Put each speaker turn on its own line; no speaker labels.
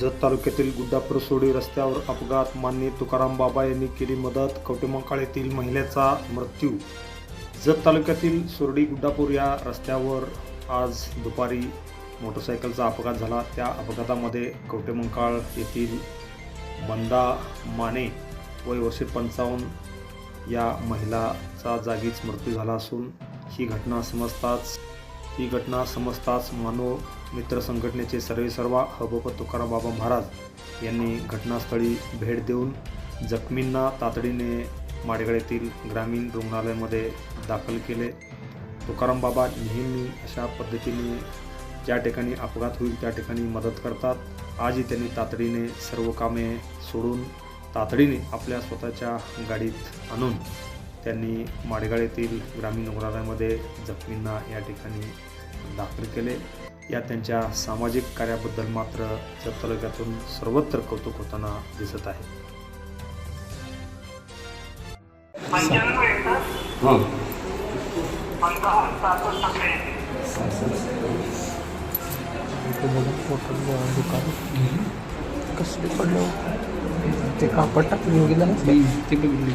जत तालुक्यातील गुड्डापूर सोडी रस्त्यावर अपघात मान्य तुकाराम बाबा यांनी केली मदत कवटेमंकाळ येथील महिलेचा मृत्यू. जत तालुक्यातील सोरडी गुड्डापूर या रस्त्यावर आज दुपारी मोटरसायकलचा अपघात झाला. त्या अपघातामध्ये कवटेमंकाळ येथील मंदा माने वय वर्षे पंचावन्न या महिलाचा जागीच मृत्यू झाला असून ही घटना समजताच ही घटना समजताच मानव मित्र संघटनेचे सर्वेसर्वा हबप तुकाराम बाबा महाराज यांनी घटनास्थळी भेट देऊन जखमींना तातडीने माडेगाव येथील ग्रामीण रुग्णालयामध्ये दाखल केले. तुकाराम बाबा नेहमी अशा पद्धतीने ज्या ठिकाणी अपघात होईल त्या ठिकाणी मदत करतात. आजही त्यांनी तातडीने सर्व कामे सोडून तातडीने आपल्या स्वतःच्या गाडीत आणून त्यांनी माडेगाव येथील ग्रामीण रुग्णालयामध्ये जखमींना या ठिकाणी दाखल केले. या त्यांच्या सामाजिक कार्याबद्दल मात्र जत तालुक्यातून सर्वत्र कौतुक होताना दिसत आहे.
हां
दुकान कसले पडलं ते कापड टाकून गेलं
ते बघितली